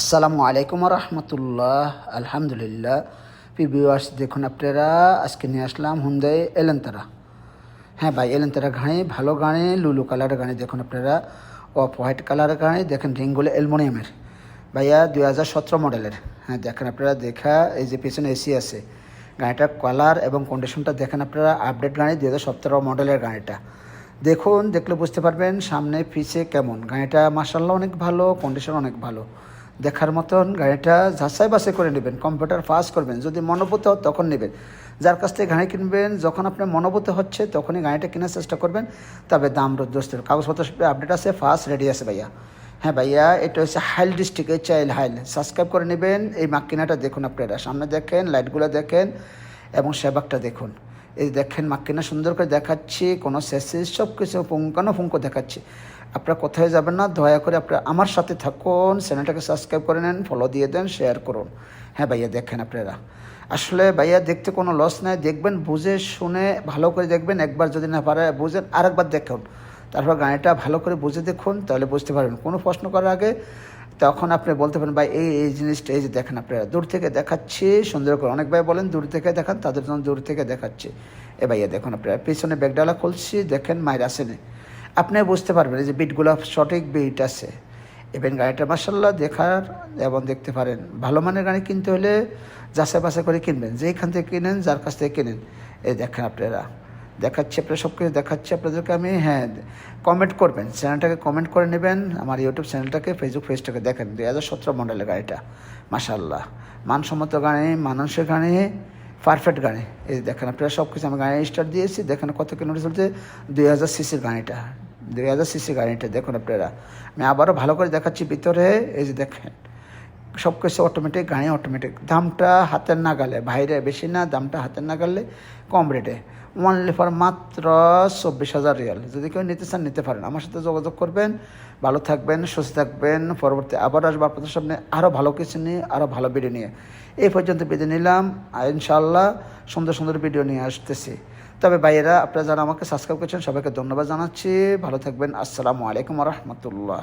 আসসালামু আলাইকুম রহমতুল্লাহ আলহামদুলিল্লাহ। পিবিওয়ার্স দেখুন আপনারা, আজকে নিয়ে আসলাম হুন্দাই এলেন্তারা হ্যাঁ ভাই এলেন্তারা গাড়ি, ভালো গাড়ি, লুলু কালারের গাড়ি, দেখুন আপনারা। অফ হোয়াইট কালারের গাড়ি, দেখেন রিংগুলো অ্যালমোনিয়ামের। ভাইয়া, দুই হাজার সতেরো মডেলের। হ্যাঁ দেখেন আপনারা, দেখা, এই যে পিছনে এসি আছে। গাড়িটার কালার এবং কন্ডিশনটা দেখেন আপনারা আপডেট গাড়ি, দুই হাজার সতেরো মডেলের গাড়িটা। দেখুন, দেখলে বুঝতে পারবেন সামনে পিছে কেমন। গাড়িটা মার্শাল্লাহ অনেক ভালো কন্ডিশন অনেক ভালো। দেখার মতন গাড়িটা যাচাই বাছাই করে নেবেন কম্পিউটার পাস করবেন, যদি মনোভূত হয় তখন নেবেন। যার কাছ থেকে গাড়ি কিনবেন, যখন আপনার মনোভূত হচ্ছে তখনই গাড়িটা কেনার চেষ্টা করবেন, তবে দাম দোস্তের। কাগজপত্র আপডেট আছে ফার্স্ট রেডি আছে ভাইয়া। হ্যাঁ ভাইয়া, এটা হচ্ছে হাইল ডিস্ট্রিক্টের চাইল হাইল সাবস্ক্রাইব করে নেবেন, এই মাক্কিনাটা দেখুন আপনারা। সামনে দেখেন লাইটগুলো দেখেন, এবং সেবাকটা দেখুন। এই দেখেন মাক্কিনা সুন্দর করে দেখাচ্ছে, কোনো শেষে সব কিছু পুঙ্খানুপুঙ্খ দেখাচ্ছে। আপনারা কোথায় যাবেন না, দয়া করে আপনারা আমার সাথে থাকুন, চ্যানেলটাকে সাবস্ক্রাইব করে নেন ফলো দিয়ে দেন শেয়ার করুন। হ্যাঁ ভাইয়া, দেখেন আপনারা। আসলে ভাইয়া, দেখতে কোনো লস নাই, দেখবেন, বুঝে শুনে ভালো করে দেখবেন, একবার যদি না পারে, বুঝেন, আরেকবার দেখুন। তারপর গাড়িটা ভালো করে বুঝে দেখুন, তাহলে বুঝতে পারবেন। কোনো প্রশ্ন করার আগে তখন আপনি বলতে পারেন, ভাই, এই এই জিনিসটা, এই যে দেখেন আপনারা, দূর থেকে দেখাচ্ছি। সুন্দর করে অনেক ভাই বলেন, দূর থেকে দেখান, তাদের জন্য দূর থেকে দেখাচ্ছে। এ ভাইয়া দেখুন আপনারা, পিছনে ব্যাগডালা খুলছি, দেখেন মায়ের আসেনি। আপনি বুঝতে পারবেন যে বিটগুলো সঠিক বিট আছে। এবং গাড়িটা মার্শাল্লাহ দেখার এবং দেখতে পারেন। ভালো মানের গাড়ি কিনতে হলে যাচাই বাছাই করে কিনবেন, যেইখান থেকে কিনেন, যার কাছ থেকে কিনেন। এই দেখেন আপনারা। দেখাচ্ছি আপনারা, সব কিছু দেখাচ্ছি আপনাদেরকে আমি হ্যাঁ কমেন্ট করবেন। চ্যানেলটাকে কমেন্ট করে নেবেন, আমার ইউটিউব চ্যানেলটাকে ফেসবুক পেজটাকে দেখেন। দুই হাজার সতেরো মডেলের গাড়িটা মাসাল্লাহ মানসম্মত গানে মানুষের গানে পারফেক্ট গাড়ি। এই দেখেন আপনারা, সব কিছু আমি গাড়ি স্টার্ট দিয়েছি। দেখেন কত কিলোমিটার চলছে? দুই হাজার সিসির গাড়িটা, দুই হাজার সিসি গাড়িটা, দেখুন আপনারা। আমি আবারও ভালো করে দেখাচ্ছি ভিতরে, এই যে দেখেন। সব কিছু অটোমেটিক গাড়ি অটোমেটিক দামটা হাতের নাগালে, বাইরে বেশি না, দামটা হাতের নাগালে কম রেটে ওয়ানলি ফর মাত্র চব্বিশ হাজার রিয়াল যদি কেউ নিতে চান, নিতে পারেন। আমার সাথে যোগাযোগ করবেন, ভালো থাকবেন, সুস্থ থাকবেন। পরবর্তী আবার আসব আপনাদের সামনে আরও ভালো কিছু নিয়ে আরও ভালো ভিডিও নিয়ে। এই পর্যন্ত বিদায় নিলাম। ইনশাল্লাহ সুন্দর সুন্দর ভিডিও নিয়ে আসতেছি। তবে ভাইয়েরা, আপনারা যারা আমাকে সাবস্ক্রাইব করছেন, সবাইকে ধন্যবাদ জানাচ্ছি। ভালো থাকবেন। আসসালামু আলাইকুম রহমতুল্লাহ।